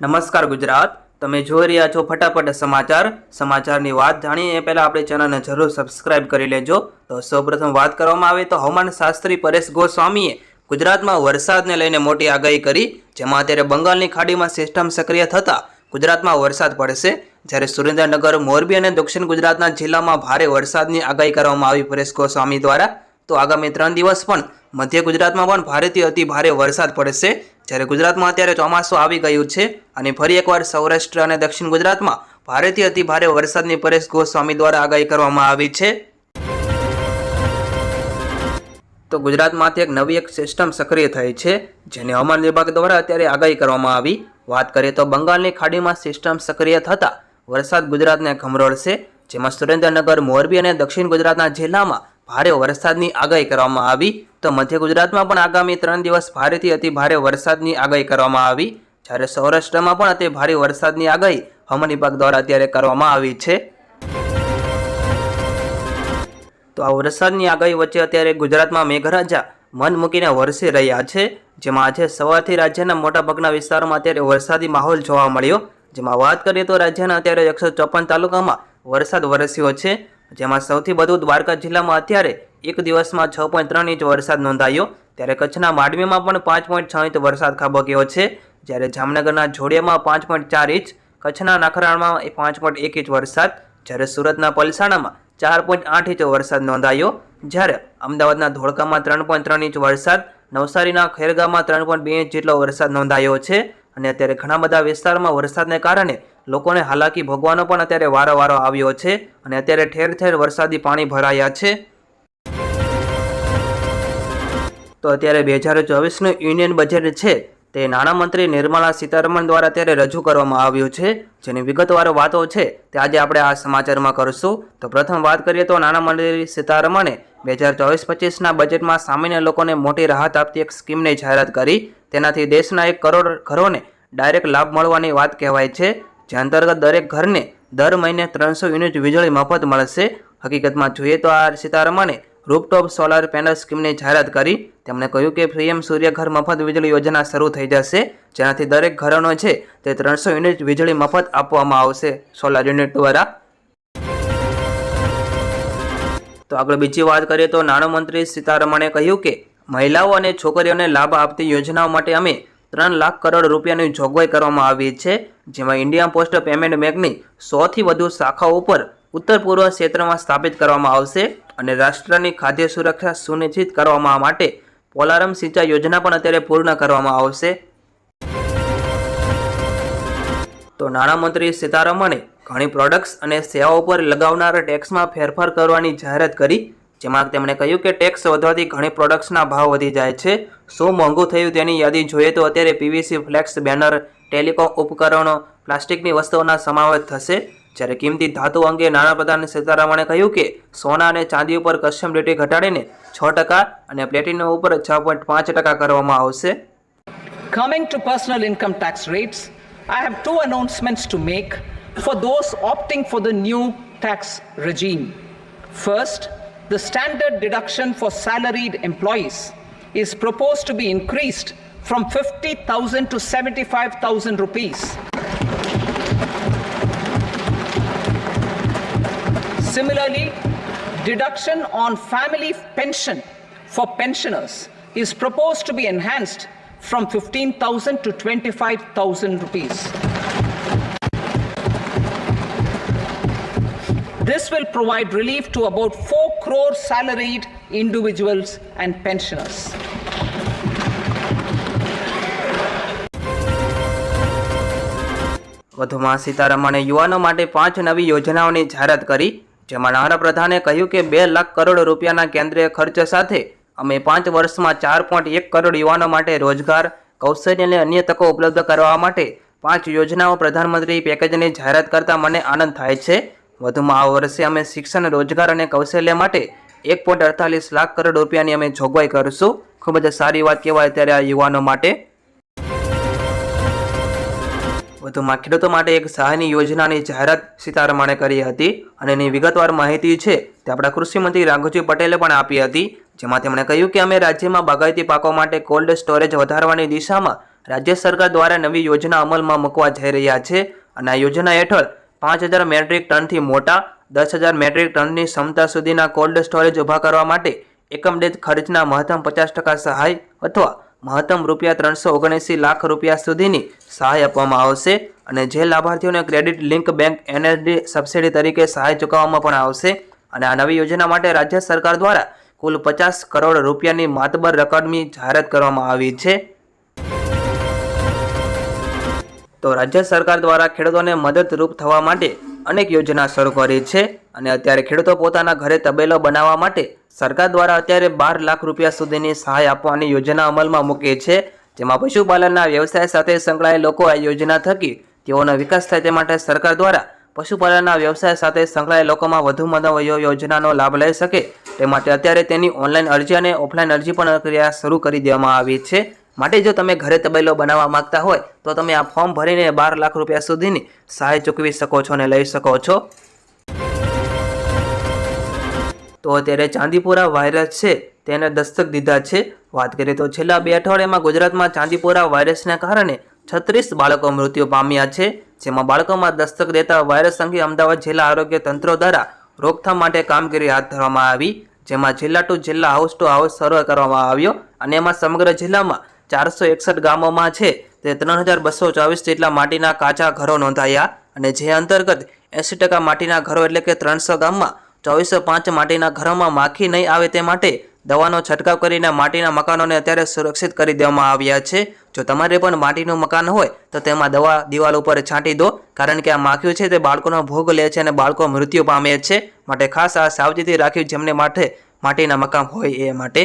નમસ્કાર ગુજરાત. તમે જોઈ રહ્યા છો ફટાફટ સમાચાર. સમાચારની વાત જાણીએ એ પહેલાં આપણે ચેનલને જરૂર સબસ્ક્રાઇબ કરી લેજો. તો સૌપ્રથમ વાત કરવામાં આવે તો હવામાન શાસ્ત્રી પરેશ ગોસ્વામીએ ગુજરાતમાં વરસાદને લઈને મોટી આગાહી કરી, જેમાં અત્યારે બંગાળની ખાડીમાં સિસ્ટમ સક્રિય થતાં ગુજરાતમાં વરસાદ પડશે. જ્યારે સુરેન્દ્રનગર, મોરબી અને દક્ષિણ ગુજરાતના જિલ્લામાં ભારે વરસાદની આગાહી કરવામાં આવી પરેશ ગોસ્વામી દ્વારા. તો આગામી ત્રણ દિવસ પણ મધ્ય ગુજરાતમાં પણ ભારેથી અતિ ભારે વરસાદ પડશે. જ્યારે ગુજરાતમાં અત્યારે ચોમાસું આવી ગયું છે અને ફરી એકવાર સૌરાષ્ટ્ર અને દક્ષિણ ગુજરાતમાં ભારેથી અતિ ભારે વરસાદની પરેશ ગોસ્વામી દ્વારા આગાહી કરવામાં આવી છે. તો ગુજરાતમાંથી એક નવી એક સિસ્ટમ સક્રિય થઈ છે, જેને હવામાન વિભાગ દ્વારા અત્યારે આગાહી કરવામાં આવી. વાત કરીએ તો બંગાળની ખાડીમાં સિસ્ટમ સક્રિય થતાં વરસાદ ગુજરાતને ખમરોળશે જેમાં સુરેન્દ્રનગર, મોરબી અને દક્ષિણ ગુજરાતના જિલ્લામાં ભારે વરસાદની આગાહી કરવામાં આવી. તો મધ્ય ગુજરાતમાં પણ આગામી ત્રણ દિવસ ભારેથી અતિ ભારે વરસાદની આગાહી કરવામાં આવી. જ્યારે સૌરાષ્ટ્રમાં પણ અતિ ભારે વરસાદની આગાહી હવામાન વિભાગ દ્વારા અત્યારે કરવામાં આવી છે. તો આ વરસાદની આગાહી વચ્ચે અત્યારે ગુજરાતમાં મેઘરાજા મન મૂકીને વરસી રહ્યા છે. જેમાં આજે સવારથી રાજ્યના મોટાભાગના વિસ્તારોમાં અત્યારે વરસાદી માહોલ જોવા મળ્યો. જેમાં વાત કરીએ તો રાજ્યના અત્યારે એકસો ચોપન તાલુકામાં વરસાદ વરસ્યો છે. જેમાં સૌથી વધુ દ્વારકા જિલ્લામાં અત્યારે એક દિવસમાં છ પોઈન્ટ ત્રણ ઇંચ વરસાદ નોંધાયો. ત્યારે કચ્છના માંડવીમાં પણ પાંચ પોઈન્ટ છ ઇંચ વરસાદ ખાબક્યો છે. જ્યારે જામનગરના જોડિયામાં પાંચ પોઈન્ટ ચાર ઇંચ, કચ્છના નાખરાણમાં પાંચ પોઈન્ટ એક ઇંચ વરસાદ. જ્યારે સુરતના પલસાણામાં ચાર પોઈન્ટ આઠ ઇંચ વરસાદ નોંધાયો. જ્યારે અમદાવાદના ધોળકામાં ત્રણ પોઈન્ટ ત્રણ ઇંચ વરસાદ, નવસારીના ખેરગામમાં ત્રણ પોઈન્ટ બે ઇંચ જેટલો વરસાદ નોંધાયો છે. અને અત્યારે ઘણા બધા વિસ્તારમાં વરસાદને કારણે લોકોને હાલાકી ભોગવાનો પણ અત્યારે વારો આવ્યો છે અને અત્યારે ઠેર ઠેર વરસાદી પાણી ભરાયા છે. તો અત્યારે બે હજાર ચોવીસનું યુનિયન બજેટ છે તે નાણામંત્રી નિર્મલા સીતારમણ દ્વારા અત્યારે રજૂ કરવામાં આવ્યું છે. જેની વિગતવાર વાતો છે તે આજે આપણે આ સમાચારમાં કરીશું. તો પ્રથમ વાત કરીએ તો નાણામંત્રી સીતારમણે બે હજાર ચોવીસ પચીસના બજેટમાં સામાન્ય લોકોને મોટી રાહત આપતી એક સ્કીમની જાહેરાત કરી. તેનાથી દેશના એક કરોડ ઘરોને ડાયરેક્ટ લાભ મળવાની વાત કહેવાય છે. જે અંતર્ગત દરેક ઘરને દર મહિને ત્રણસો યુનિટ વીજળી મફત મળશે. હકીકતમાં જોઈએ તો આ સીતારમણે રૂપટોપ સોલાર પેનલ સ્કીમની જાહેરાત કરી. તેમણે કહ્યું કે પીએમ સૂર્યઘર મફત વીજળી યોજના શરૂ થઈ જશે. જેનાથી દરેક ઘરોનો છે તે ત્રણસો યુનિટ વીજળી મફત આપવામાં આવશે સોલાર યુનિટ દ્વારા. તો આગળ બીજી વાત કરીએ તો નાણામંત્રી સીતારમણે કહ્યું કે મહિલાઓ અને છોકરીઓને લાભ આપતી યોજનાઓ માટે અમે ત્રણ લાખ કરોડ રૂપિયાની જોગવાઈ કરવામાં આવી છે, જેમાં ઇન્ડિયા પોસ્ટ પેમેન્ટ બેંકની સોથી વધુ શાખાઓ ઉપર ઉત્તર પૂર્વ ક્ષેત્રમાં સ્થાપિત કરવામાં આવશે અને રાષ્ટ્રની ખાદ્ય સુરક્ષા સુનિશ્ચિત કરવા માટે પોલારમ સિંચાઈ યોજના પણ અત્યારે પૂર્ણ કરવામાં આવશે. તો નાણામંત્રી સીતારમણે ઘણી પ્રોડક્ટ્સ અને સેવાઓ પર લગાવનારા ટેક્સમાં ફેરફાર કરવાની જાહેરાત કરી જેમાં તેમણે કહ્યું કે ટેક્સ વધવાથી ઘણી પ્રોડક્ટ્સના ભાવ વધી જાય છે. શું મોંઘું થયું તેની યાદી જોઈએ તો અત્યારે પીવીસી ફ્લેક્સ બેનર ટેલિકોમ ઉપકરણો પ્લાસ્ટિકની વસ્તુઓના સમાવેશ થશે. જ્યારે કિંમતી ધાતુ અંગે નાણાપ્રધાન સીતારામણે કહ્યું કે સોના અને ચાંદી ઉપર કસ્ટમ ડ્યુટી ઘટાડીને છ ટકા અને પ્લેટિનમ ઉપર છ પોઈન્ટ પાંચ ટકા કરવામાં આવશે. Coming to personal income tax rates, I have two announcements to make for those opting for the new tax regime. First, the standard deduction for salaried employees is proposed to be increased from 50,000 to 75,000 rupees. Similarly, deduction on family pension for pensioners is proposed to be enhanced from 15,000 to 25,000 rupees. This will provide relief to about 4 crore salaried individuals and pensioners. વધુમાં સીતારમણે યુવાનો માટે પાંચ નવી યોજનાઓની જાહેરાત કરી, જેમાં નાણાપ્રધાને કહ્યું કે બે લાખ કરોડ રૂપિયાના કેન્દ્રીય ખર્ચ સાથે અમે પાંચ વર્ષમાં ચાર પોઈન્ટ એક કરોડ યુવાનો માટે રોજગાર, કૌશલ્ય અને અન્ય તકો ઉપલબ્ધ કરવા માટે પાંચ યોજનાઓ પ્રધાનમંત્રી પેકેજની જાહેરાત કરતા મને આનંદ થાય છે વધુમાં આ વર્ષે અમે શિક્ષણ, રોજગાર અને કૌશલ્ય માટે એક પોઈન્ટ અડતાલીસ લાખ કરોડ રૂપિયાની અમે જોગવાઈ કરીશું. ખૂબ જ સારી વાત કહેવાય ત્યારે આ યુવાનો માટે. વધુમાં ખેડૂતો માટે એક સહાયની યોજનાની જાહેરાત સીતારમણે કરી હતી અને એની વિગતવાર માહિતી છે તે આપણા કૃષિમંત્રી રાઘુજી પટેલે પણ આપી હતી, જેમાં તેમણે કહ્યું કે અમે રાજ્યમાં બાગાયતી પાકો માટે કોલ્ડ સ્ટોરેજ વધારવાની દિશામાં રાજ્ય સરકાર દ્વારા નવી યોજના અમલમાં મૂકવા જઈ રહ્યા છે અને આ યોજના હેઠળ પાંચ હજાર મેટ્રિક ટનથી મોટા, દસ હજાર મેટ્રિક ટનની ક્ષમતા સુધીના કોલ્ડ સ્ટોરેજ ઊભા કરવા માટે એકમ દીઠ ખર્ચના મહત્તમ પચાસ ટકા સહાય અથવા મહત્તમ રૂપિયા ત્રણસો ઓગણએંસી લાખ રૂપિયા સુધીની સહાય આપવામાં આવશે અને જે લાભાર્થીઓને credit link bank NSD subsidy તરીકે સહાય ચૂકવવામાં પણ આવશે. અને આ નવી યોજના માટે રાજ્ય સરકાર દ્વારા કુલ પચાસ કરોડ રૂપિયાની માતબર રકમની જાહેરાત કરવામાં આવી છે. તો રાજ્ય સરકાર દ્વારા ખેડૂતોને મદદરૂપ થવા માટે અનેક યોજના શરૂ કરી છે અને અત્યારે ખેડૂતો પોતાના ઘરે તબેલો બનાવવા માટે સરકાર દ્વારા અત્યારે બાર લાખ રૂપિયા સુધીની સહાય આપવાની યોજના અમલમાં મૂકી છે. જેમાં પશુપાલનના વ્યવસાય સાથે સંકળાયેલ લોકો આ યોજના થકી તેઓનો વિકાસ થાય તે માટે સરકાર દ્વારા પશુપાલનના વ્યવસાય સાથે સંકળાયેલ લોકોમાં વધુ યો- યોજનાનો લાભ લઈ શકે તે માટે અત્યારે તેની ઓનલાઈન અરજી અને ઓફલાઈન અરજી પણ પ્રક્રિયા શરૂ કરી દેવામાં આવી છે. માટે જો તમે ઘરે તબેલો બનાવવા માંગતા હોય, તો તમે આ ફોર્મ ભરીને બાર લાખ રૂપિયા સુધીની સહાય ચૂકવી શકો છો અને લઈ શકો છો. તો અત્યારે ચાંદીપુરા વાયરસ છે, તેને દસ્તક દીધા છે. વાત કરીએ તો છેલ્લા બે અઠવાડિયામાં ગુજરાતમાં ચાંદીપુરા વાયરસને કારણે છત્રીસ બાળકો મૃત્યુ પામ્યા છે, જેમાં બાળકોમાં દસ્તક દેતા વાયરસ અંગે અમદાવાદ જિલ્લા આરોગ્ય તંત્ર દ્વારા રોકથામ માટે કામગીરી હાથ ધરવામાં આવી, જેમાં જિલ્લા ટુ જિલ્લા હાઉસ ટુ હાઉસ સર્વે કરવામાં આવ્યો અને એમાં સમગ્ર જિલ્લામાં ચારસો એકસઠ ગામોમાં છે. તે ત્રણ હજાર બસો ચોવીસ જેટલા માટીના કાચા ઘરો નોંધાયા અને જે અંતર્ગત એંસી ટકા માટીના ઘરો એટલે કે ત્રણસો ગામમાં ચોવીસો પાંચ માટીના ઘરોમાં માખી નહીં આવે તે માટે દવાનો છંટકાવ કરીને માટીના મકાનોને અત્યારે સુરક્ષિત કરી દેવામાં આવ્યા છે. જો તમારે પણ માટીનું મકાન હોય તો તેમાં દવા દિવાલ ઉપર છાંટી દો, કારણ કે આ માખ્યું છે તે બાળકોનો ભોગ લે છે અને બાળકો મૃત્યુ પામે છે. માટે ખાસ આ સાવચેતી રાખવી જેમને માટે માટીના મકાન હોય એ માટે.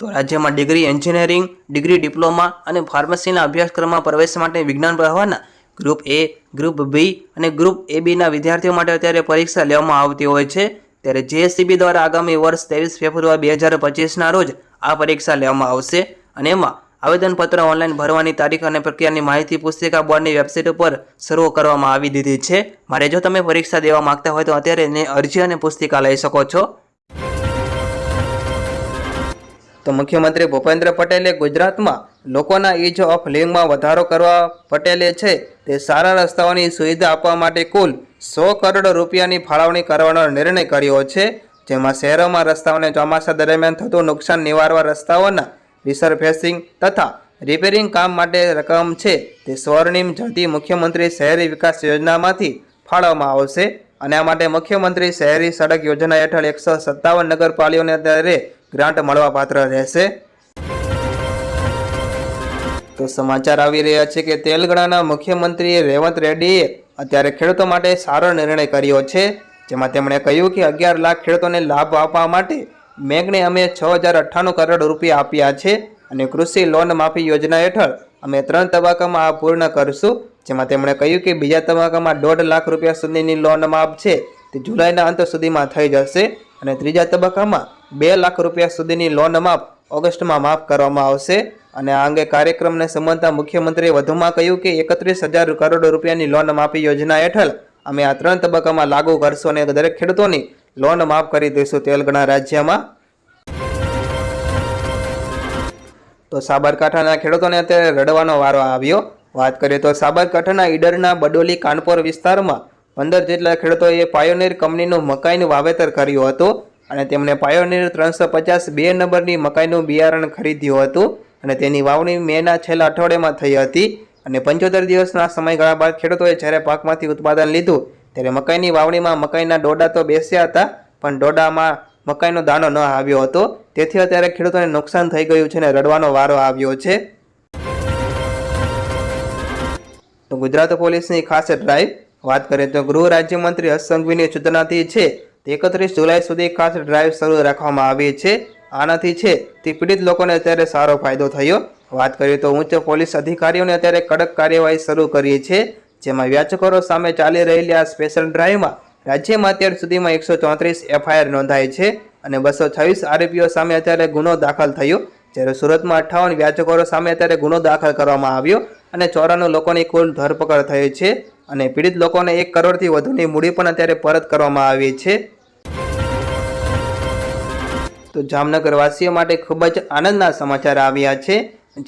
તો રાજ્યમાં ડિગ્રી એન્જિનિયરિંગ ડિગ્રી ડિપ્લોમા અને ફાર્મસીના અભ્યાસક્રમમાં પ્રવેશ માટે વિજ્ઞાન પ્રવાહના ગ્રુપ એ ગ્રુપ બી અને ગ્રુપ એ બીના વિદ્યાર્થીઓ માટે અત્યારે પરીક્ષા લેવામાં આવતી હોય છે. ત્યારે જેએસસીબી દ્વારા આગામી વર્ષ ત્રેવીસ ફેબ્રુઆરી બે હજાર પચીસના રોજ આ પરીક્ષા લેવામાં આવશે અને એમાં આવેદનપત્ર ઓનલાઈન ભરવાની તારીખ અને પ્રક્રિયાની માહિતી પુસ્તિકા બોર્ડની વેબસાઇટ ઉપર શરૂ કરવામાં આવી દીધી છે. મારે જો તમે પરીક્ષા દેવા માંગતા હોય તો અત્યારે એને અરજી અને પુસ્તિકા લઈ શકો છો. તો મુખ્યમંત્રી ભૂપેન્દ્ર પટેલે ગુજરાતમાં લોકોના ઇજ ઓફ લિવિંગમાં વધારો કરવા પટેલે છે તે સારા રસ્તાઓની સુવિધા આપવા માટે કુલ સો કરોડ રૂપિયાની ફાળવણી કરવાનો નિર્ણય કર્યો છે. જેમાં શહેરોમાં રસ્તાઓને ચોમાસા દરમિયાન થતું નુકસાન નિવારવા રસ્તાઓના રિસરફેસિંગ તથા રિપેરિંગ કામ માટે રકમ છે તે સ્વર્ણિમ જતી મુખ્યમંત્રી શહેરી વિકાસ યોજનામાંથી ફાળવવામાં આવશે. અને આ માટે મુખ્યમંત્રી શહેરી સડક યોજના હેઠળ એકસો સત્તાવન નગરપાલિકાઓને અત્યારે ગ્રાન્ટ મળવાપાત્ર રહેશે. તો સમાચાર આવી રહ્યા છે કે તેલંગાણાના મુખ્યમંત્રી રેવંત રેડ્ડીએ અત્યારે ખેડૂતો માટે સારો નિર્ણય કર્યો છે, જેમાં તેમણે કહ્યું કે અગિયાર લાખ ખેડૂતોને લાભ આપવા માટે મેગને અમે છ હજાર અઠ્ઠાણું કરોડ રૂપિયા આપ્યા છે અને કૃષિ લોન માફી યોજના હેઠળ અમે ત્રણ તબક્કામાં આ પૂર્ણ કરશું, જેમાં તેમણે કહ્યું કે બીજા તબક્કામાં દોઢ લાખ રૂપિયા સુધીની લોન માફ છે, તે જુલાઈના અંત સુધીમાં થઈ જશે અને ત્રીજા તબક્કામાં બે લાખ રૂપિયા સુધીની લોન માફ ઓગસ્ટમાં માફ કરવામાં આવશે અને આ અંગે કાર્યક્રમને સંબંધતા મુખ્યમંત્રીએ વધુમાં કહ્યું કે એકત્રીસ હજાર કરોડ રૂપિયાની લોન માફી યોજના હેઠળ અમે આ ત્રણ તબક્કામાં લાગુ કરશું અને દરેક ખેડૂતોની લોન માફ કરી દઈશું તેલંગણા રાજ્યમાં. તો સાબરકાંઠાના ખેડૂતોને અત્યારે રડવાનો વારો આવ્યો. વાત કરીએ તો સાબરકાંઠાના ઈડરના બડોલી કાનપોર વિસ્તારમાં પંદર જેટલા ખેડૂતોએ પાયોનીર કંપનીનું મકાઈનું વાવેતર કર્યું હતું. અને તેમણે પાયોનીર ત્રણસો પચાસ બે નંબરની મકાઈનું બિયારણ ખરીદ્યું હતું અને તેની વાવણી મેના છેલ્લા અઠવાડિયામાં થઈ હતી અને પંચોતેર દિવસના સમયગાળા બાદ ખેડૂતોએ જ્યારે પાકમાંથી ઉત્પાદન લીધું ત્યારે મકાઈની વાવણીમાં મકાઈના ડોડા તો બેસ્યા હતા, પણ ડોડામાં મકાઈનો દાણો ન આવ્યો હતો. તેથી અત્યારે ખેડૂતોને નુકસાન થઈ ગયું છે અને રડવાનો વારો આવ્યો છે. તો ગુજરાત પોલીસની ખાસ ડ્રાઈવ વાત કરીએ તો ગૃહ રાજ્યમંત્રી હર્ષ સંઘવીની સૂચનાથી છે. એકત્રીસ જુલાઈ સુધી ખાસ ડ્રાઈવ શરૂ રાખવામાં આવી છે. આનાથી છે તે પીડિત લોકોને અત્યારે સારો ફાયદો થયો. વાત કરીએ તો ઉચ્ચ પોલીસ અધિકારીઓને અત્યારે કડક કાર્યવાહી શરૂ કરી છે. જેમાં વ્યાજકરો સામે ચાલી રહેલી આ સ્પેશિયલ ડ્રાઈવમાં રાજ્યમાં અત્યાર સુધીમાં એકસો ચોત્રીસ એફઆઈઆર નોંધાઈ છે અને બસો છવ્વીસ આરોપીઓ સામે અત્યારે ગુનો દાખલ થયો. જ્યારે સુરતમાં અઠ્ઠાવન વ્યાજખોરો સામે અત્યારે ગુનો દાખલ કરવામાં આવ્યો અને ચોરાણું લોકોની કુલ ધરપકડ થઈ છે. અને પીડિત લોકોને એક કરોડથી વધુની મૂડી પણ અત્યારે પરત કરવામાં આવી છે. તો જામનગરવાસીઓ જામનગર વાસીઓ માટે ખૂબ જ આનંદના સમાચાર આવ્યા છે.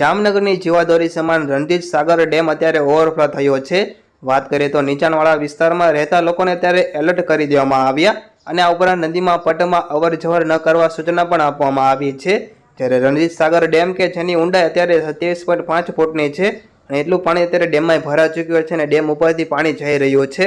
જામનગરની જીવાદોરી સમાન રણજીત સાગર ડેમ અત્યારે ઓવરફ્લો થયો છે. વાત કરીએ તો નીચાણવાળા વિસ્તારમાં રહેતા લોકોને અત્યારે એલર્ટ કરી દેવામાં આવ્યા અને આ ઉપરાંત નદીમાં પટમાં અવર જવર ન કરવા સૂચના પણ આપવામાં આવી છે. જ્યારે રણજીત સાગર ડેમ કે જેની ઊંડાઈ અત્યારે સત્યાવીસ પોઈન્ટ પાંચ ફૂટની છે અને એટલું પાણી અત્યારે ડેમમાં ભરા ચૂક્યું છે અને ડેમ ઉપરથી પાણી જઈ રહ્યું છે.